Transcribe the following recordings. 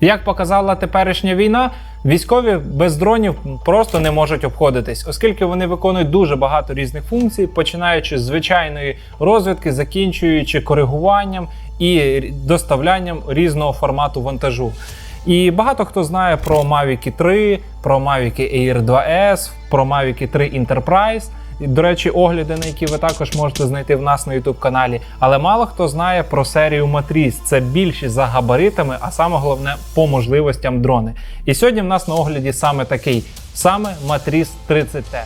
Як показала теперішня війна, військові без дронів просто не можуть обходитись, оскільки вони виконують дуже багато різних функцій, починаючи з звичайної розвідки, закінчуючи коригуванням і доставлянням різного формату вантажу. І багато хто знає про Mavic 3, про Mavic Air 2S, про Mavic 3 Enterprise. До речі, огляди, на які ви також можете знайти в нас на YouTube каналі. Але мало хто знає про серію Матріс. Це більші за габаритами, а саме головне по можливостям дрони. І сьогодні в нас на огляді саме такий, саме Матріс 30T.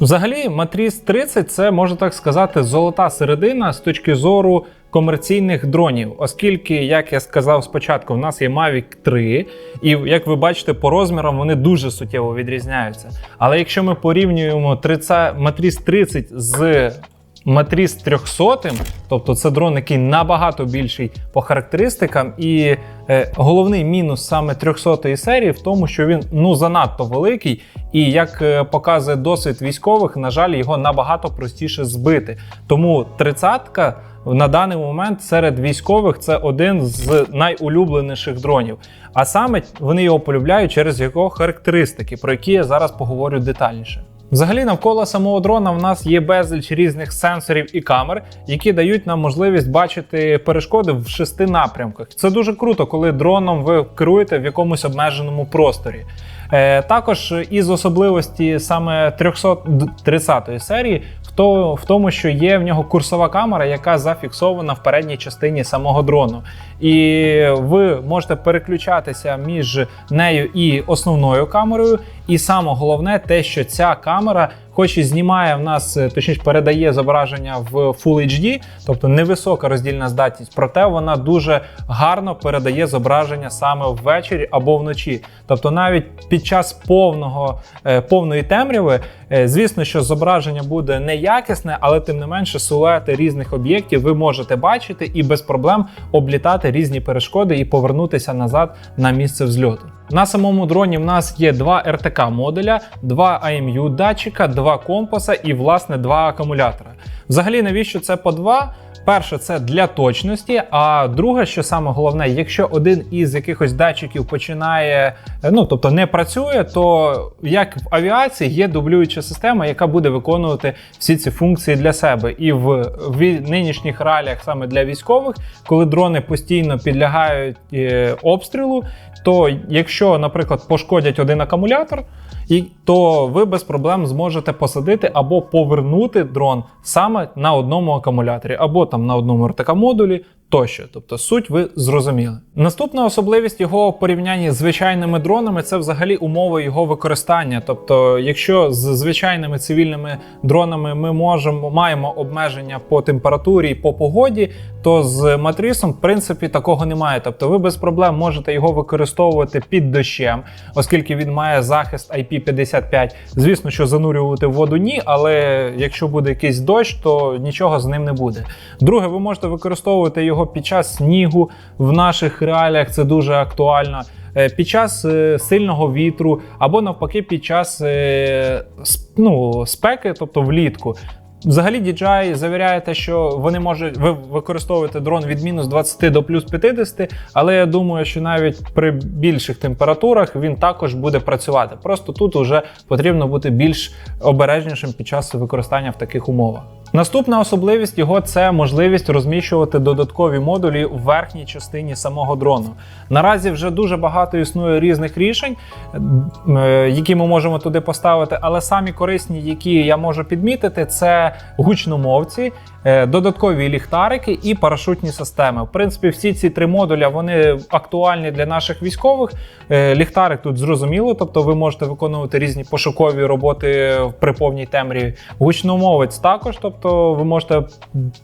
Взагалі, Матріс 30 це можна так сказати золота середина з точки зору комерційних дронів, оскільки, як я сказав спочатку, в нас є Mavic 3, і як ви бачите, по розмірам вони дуже суттєво відрізняються. Але якщо ми порівнюємо 30, Матріс 30 з Матріс 300, тобто це дрон, який набагато більший по характеристикам, і е, головний мінус саме 300-ї серії в тому, що він ну занадто великий, і як е, показує досвід військових, на жаль, його набагато простіше збити. Тому 30-ка на даний момент серед військових це один з найулюбленіших дронів. А саме вони його полюбляють через його характеристики, про які я зараз поговорю детальніше. Взагалі, навколо самого дрона в нас є безліч різних сенсорів і камер, які дають нам можливість бачити перешкоди в шести напрямках. Це дуже круто, коли дроном ви керуєте в якомусь обмеженому просторі. Е, також із особливості саме 330 серії то, в тому, що є в нього курсова камера, яка зафіксована в передній частині самого дрону. І ви можете переключатися між нею і основною камерою. І саме головне те, що ця камера, хоч і знімає в нас, е, точніше передає зображення в Full HD, тобто невисока роздільна здатність, проте вона дуже гарно передає зображення саме ввечері або вночі. Тобто, навіть під час повного е, повної темряви, е, звісно, що зображення буде неякісне, але тим не менше силуети різних об'єктів ви можете бачити і без проблем облітати різні перешкоди і повернутися назад на місце взльоту. На самому дроні в нас є два РТК модуля, два IMU датчика, два компаса і власне два акумулятора. Взагалі, навіщо це по два? Перше, це для точності. А друге, що саме головне, якщо один із якихось датчиків починає, е, ну тобто не працює, то як в авіації є дублююча система, яка буде виконувати всі ці функції для себе. І в, в нинішніх реаліях саме для військових, коли дрони постійно підлягають е, обстрілу, то якщо, наприклад, пошкодять один акумулятор, і то ви без проблем зможете посадити або повернути дрон саме на одному акумуляторі, або там на одному РТК модулі. Тощо, тобто суть ви зрозуміли. Наступна особливість його в порівнянні з звичайними дронами це взагалі умови його використання. Тобто, якщо з звичайними цивільними дронами ми можемо маємо обмеження по температурі і по погоді, то з матрісом, в принципі, такого немає. Тобто, ви без проблем можете його використовувати під дощем, оскільки він має захист IP55. Звісно, що занурювати в воду ні, але якщо буде якийсь дощ, то нічого з ним не буде. Друге, ви можете використовувати його під час снігу в наших реаліях. Це дуже актуально. Е, Під час е, сильного вітру, або навпаки, під час е, ну, спеки, тобто влітку. Взагалі, DJI завіряє те, що вони можуть ви використовувати дрон від мінус 20 до плюс 50, але я думаю, що навіть при більших температурах він також буде працювати. Просто тут вже потрібно бути більш обережнішим під час використання в таких умовах. Наступна особливість його це можливість розміщувати додаткові модулі в верхній частині самого дрону. Наразі вже дуже багато існує різних рішень, е, які ми можемо туди поставити, але самі корисні, які я можу підмітити, це гучномовці, е, додаткові ліхтарики і парашутні системи. В принципі, всі ці три модуля вони актуальні для наших військових. Е, Ліхтарик тут зрозуміло, тобто ви можете виконувати різні пошукові роботи при повній темряві. Гучномовець також, тобто тобто ви можете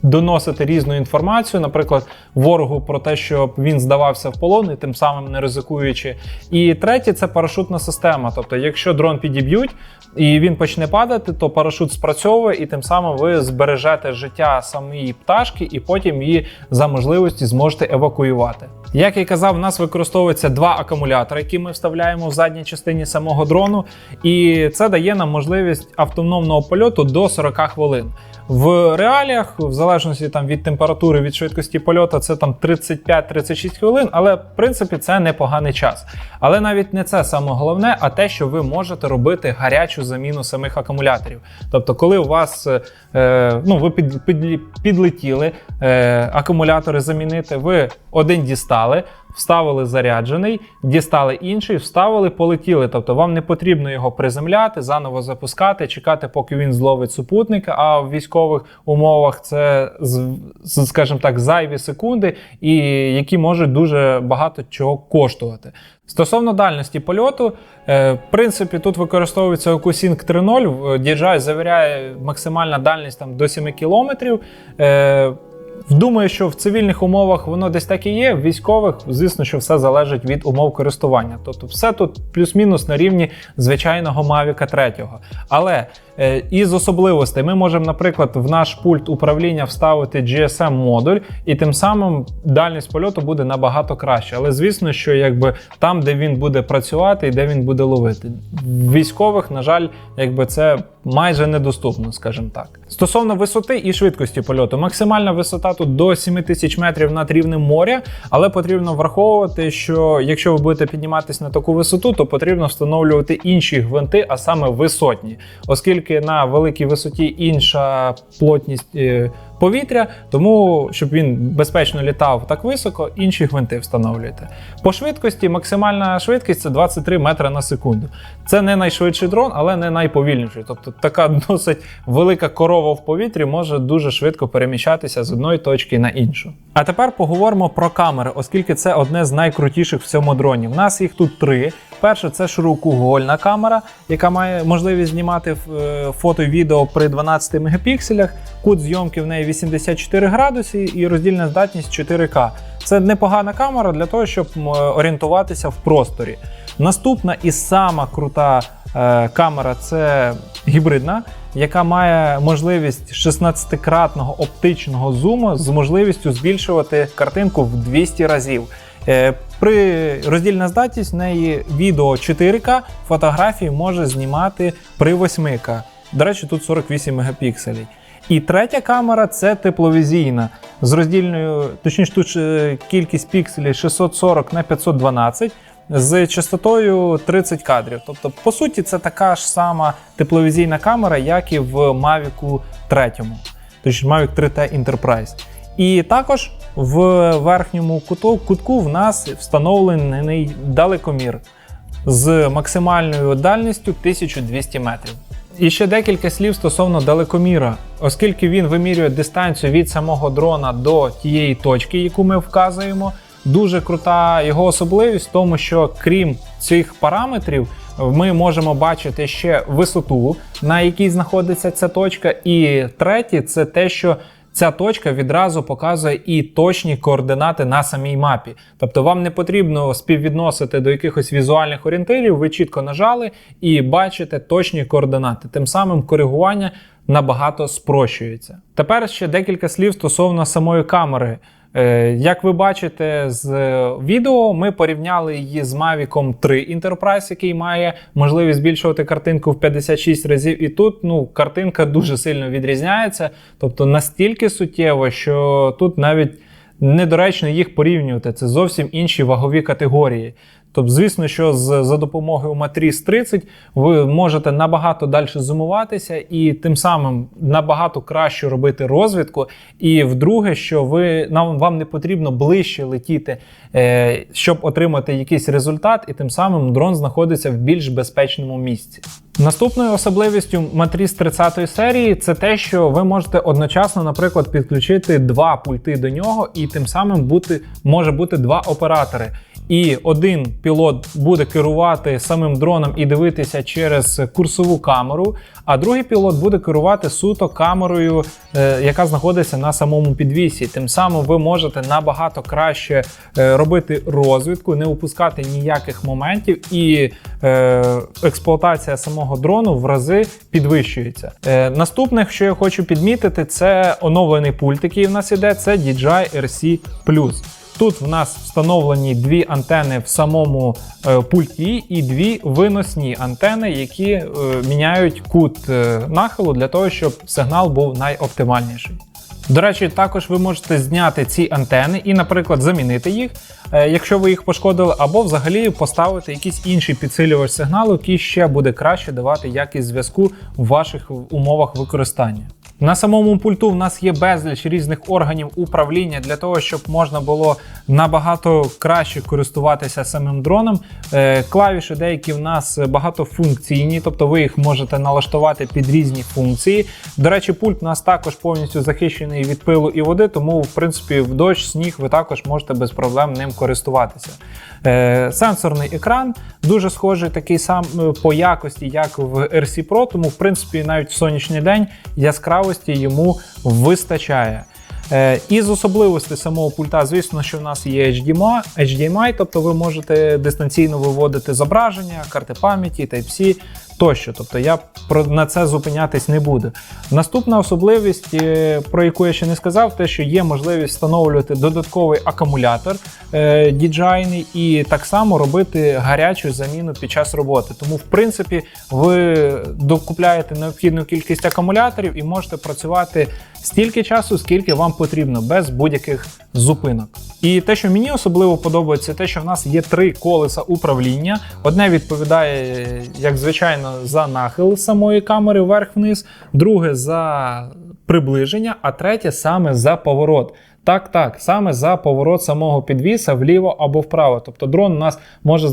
доносити різну інформацію, наприклад, ворогу про те, щоб він здавався в полон і тим самим не ризикуючи. І третє це парашутна система. Тобто, якщо дрон підіб'ють і він почне падати, то парашут спрацьовує, і тим самим ви збережете життя самої пташки, і потім її за можливості зможете евакуювати. Як я казав, у нас використовується два акумулятори, які ми вставляємо в задній частині самого дрону, і це дає нам можливість автономного польоту до 40 хвилин. В реаліях, в залежності там від температури, від швидкості польоту, це там 35-36 хвилин, але в принципі це непоганий час. Але навіть не це саме головне, а те, що ви можете робити гарячу заміну самих акумуляторів. Тобто, коли у вас е, ну, ви під, під, підлетіли е, акумулятори замінити, ви один дістали. Вставили заряджений, дістали інший, вставили, полетіли. Тобто вам не потрібно його приземляти, заново запускати, чекати, поки він зловить супутника. А в військових умовах це, скажімо так, зайві секунди, і які можуть дуже багато чого коштувати. Стосовно дальності польоту, е, в принципі, тут використовується OcuSync 3.0. DJI завіряє максимальна дальність там до 7 кілометрів. Думаю, що в цивільних умовах воно десь так і є. В військових, звісно, що все залежить від умов користування. Тобто, все тут плюс-мінус на рівні звичайного Mavic 3. Але із особливостей ми можемо, наприклад, в наш пульт управління вставити GSM-модуль, і тим самим дальність польоту буде набагато краще. Але звісно, що якби там, де він буде працювати і де він буде ловити. Військових, на жаль, якби це майже недоступно, скажімо так. Стосовно висоти і швидкості польоту, максимальна висота тут до 7000 метрів над рівнем моря, але потрібно враховувати, що якщо ви будете підніматися на таку висоту, то потрібно встановлювати інші гвинти, а саме висотні, оскільки на великій висоті інша плотність. Повітря, тому щоб він безпечно літав так високо, інші гвинти встановлюєте. По швидкості максимальна швидкість це 23 метри на секунду. Це не найшвидший дрон, але не найповільніший. Тобто така досить велика корова в повітрі може дуже швидко переміщатися з одної точки на іншу. А тепер поговоримо про камери, оскільки це одне з найкрутіших в цьому дроні. У нас їх тут три. Перше, це широкоугольна камера, яка має можливість знімати е, фото і відео при 12 мегапікселях. Кут зйомки в неї 84 градуси і роздільна здатність 4К. Це непогана камера для того, щоб орієнтуватися в просторі. Наступна і сама крута е, камера це гібридна, яка має можливість 16-кратного оптичного зуму з можливістю збільшувати картинку в 200 разів. Е, при роздільна здатність в неї відео 4К, фотографії може знімати при 8К. До речі, тут 48 мегапікселів. І третя камера це тепловізійна з роздільною, точніше, тут е, кількість пікселів 640 на 512 з частотою 30 кадрів. Тобто, по суті, це така ж сама тепловізійна камера, як і в Mavic 3, тобто Mavic 3T Enterprise. І також в верхньому куту, кутку в нас встановлений далекомір з максимальною дальністю 1200 метрів. І ще декілька слів стосовно далекоміра, оскільки він вимірює дистанцію від самого дрона до тієї точки, яку ми вказуємо. Дуже крута його особливість в тому, що крім цих параметрів, ми можемо бачити ще висоту, на якій знаходиться ця точка. І третє, це те, що Ця точка відразу показує і точні координати на самій мапі. Тобто вам не потрібно співвідносити до якихось візуальних орієнтирів, ви чітко нажали і бачите точні координати. Тим самим коригування набагато спрощується. Тепер ще декілька слів стосовно самої камери. Е, як ви бачите з відео, ми порівняли її з Mavic 3 Enterprise, який має можливість збільшувати картинку в 56 разів. І тут ну, картинка дуже сильно відрізняється, тобто настільки суттєво, що тут навіть недоречно їх порівнювати. Це зовсім інші вагові категорії. Тобто, звісно, що з, за допомогою Matrix 30 ви можете набагато далі зумуватися і тим самим набагато краще робити розвідку. І вдруге, що ви нам вам не потрібно ближче летіти, е, щоб отримати якийсь результат, і тим самим дрон знаходиться в більш безпечному місці. Наступною особливістю Matrix 30 серії це те, що ви можете одночасно, наприклад, підключити два пульти до нього, і тим самим бути може бути два оператори. І один пілот буде керувати самим дроном і дивитися через курсову камеру, а другий пілот буде керувати суто камерою, е, яка знаходиться на самому підвісі. Тим самим ви можете набагато краще е, робити розвідку, не упускати ніяких моментів, і е, експлуатація самого дрону в рази підвищується. Наступне, що я хочу підмітити, це оновлений пульт, який в нас іде, це DJI RC. Тут в нас встановлені дві антени в самому е, пульті і дві виносні антени, які е, міняють кут е, нахилу для того, щоб сигнал був найоптимальніший. До речі, також ви можете зняти ці антени і, наприклад, замінити їх, якщо ви їх пошкодили, або взагалі поставити якийсь інший підсилювач сигналу, який ще буде краще давати якість зв'язку в ваших умовах використання. На самому пульту в нас є безліч різних органів управління для того, щоб можна було набагато краще користуватися самим дроном. Е, Клавіші деякі в нас багатофункційні, тобто ви їх можете налаштувати під різні функції. До речі, пульт у нас також повністю захищений від пилу і води, тому в принципі в дощ, сніг ви також можете без проблем ним користуватися. Е, Сенсорний екран дуже схожий такий сам е, по якості, як в RC Pro, тому в принципі навіть в сонячний день яскравості йому вистачає. Е, Із особливостей самого пульта, звісно, що в нас є HDMI, HDMI, тобто ви можете дистанційно виводити зображення, карти пам'яті, Type-C тощо. Тобто я про на це зупинятись не буду. Наступна особливість, е, про яку я ще не сказав, те, що є можливість встановлювати додатковий акумулятор е, і так само робити гарячу заміну під час роботи. Тому, в принципі, ви докупляєте необхідну кількість акумуляторів і можете працювати стільки часу, скільки вам потрібно, без будь-яких зупинок. І те, що мені особливо подобається, те, що в нас є три колеса управління. Одне відповідає, як звичайно, за нахил самої камери вверх-вниз, друге за приближення, а третє саме за поворот. Так, так, саме за поворот самого підвіса вліво або вправо. Тобто дрон у нас може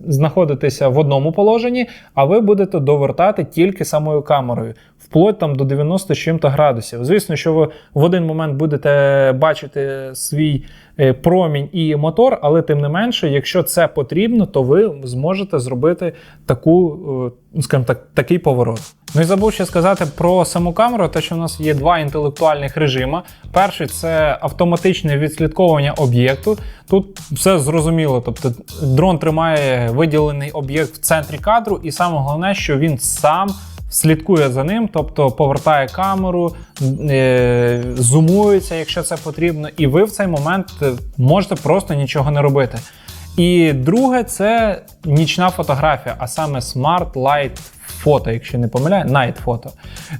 знаходитися в одному положенні, а ви будете довертати тільки самою камерою, вплоть там до 90 з чим-то градусів. Звісно, що ви в один момент будете бачити свій е, промінь і мотор, але тим не менше, якщо це потрібно, то ви зможете зробити таку, е, скажімо так, такий поворот. Ну і забув ще сказати про саму камеру, те, що у нас є два інтелектуальних режими. Перший це автоматичне відслідковування об'єкту. Тут все зрозуміло. Тобто дрон тримає виділений об'єкт в центрі кадру, і саме головне, що він сам. Слідкує за ним, тобто повертає камеру, е, зумується, якщо це потрібно, і ви в цей момент е, можете просто нічого не робити. І друге, це нічна фотографія, а саме Smart Light фото, якщо не помиляю, Night фото.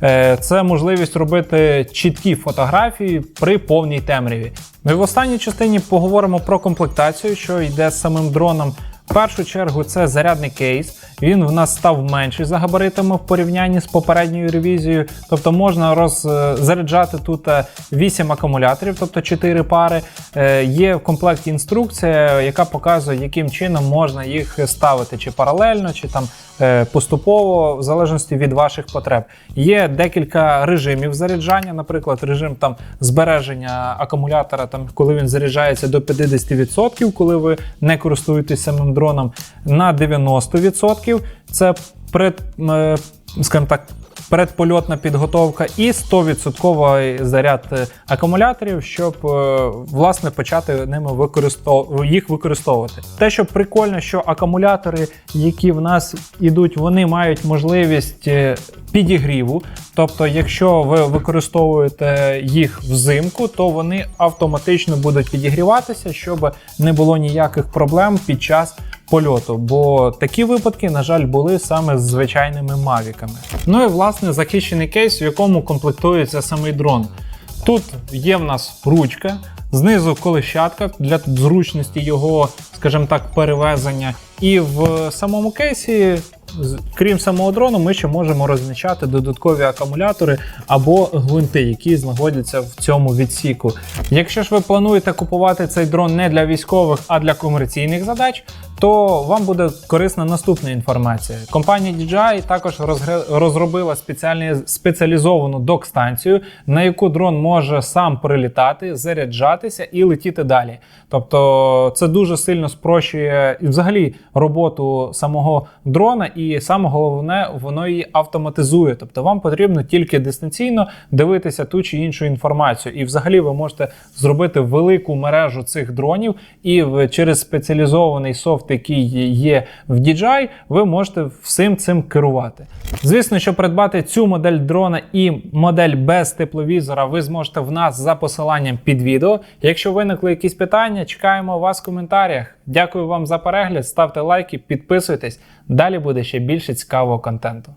Е, Це можливість робити чіткі фотографії при повній темряві. Ми в останній частині поговоримо про комплектацію, що йде з самим дроном. В першу чергу це зарядний кейс. Він в нас став менший за габаритами в порівнянні з попередньою ревізією. Тобто можна роззаряджати тут 8 акумуляторів, тобто 4 пари. Е, Є в комплекті інструкція, яка показує, яким чином можна їх ставити, чи паралельно, чи там е, поступово, в залежності від ваших потреб. Є декілька режимів заряджання, наприклад, режим там збереження акумулятора, там коли він заряджається до 50%, коли ви не користуєтесь самим дроном, на 90%. Це пред, е, скажімо так, передпольотна підготовка і 100% заряд е, акумуляторів, щоб е, власне почати ними використов... їх використовувати. Те, що прикольно, що акумулятори, які в нас ідуть, вони мають можливість підігріву. Тобто, якщо ви використовуєте їх взимку, то вони автоматично будуть підігріватися, щоб не було ніяких проблем під час польоту. Бо такі випадки, на жаль, були саме з звичайними мавіками. Ну і власне захищений кейс, в якому комплектується самий дрон. Тут є в нас ручка, знизу колещатка для зручності його, скажімо так, перевезення. І в самому кейсі, крім самого дрону, ми ще можемо розміщати додаткові акумулятори або гвинти, які знаходяться в цьому відсіку. Якщо ж ви плануєте купувати цей дрон не для військових, а для комерційних задач, то вам буде корисна наступна інформація. Компанія DJI також розробила спеціалізовану док-станцію, на яку дрон може сам прилітати, заряджатися і летіти далі. Тобто це дуже сильно спрощує взагалі роботу самого дрона, і саме головне, воно її автоматизує. Тобто вам потрібно тільки дистанційно дивитися ту чи іншу інформацію. І взагалі ви можете зробити велику мережу цих дронів, і через спеціалізований софт, який є в DJI, ви можете всім цим керувати. Звісно, що придбати цю модель дрона і модель без тепловізора ви зможете в нас за посиланням під відео. Якщо виникли якісь питання, чекаємо вас в коментарях. Дякую вам за перегляд, ставте лайки, підписуйтесь. Далі буде ще більше цікавого контенту.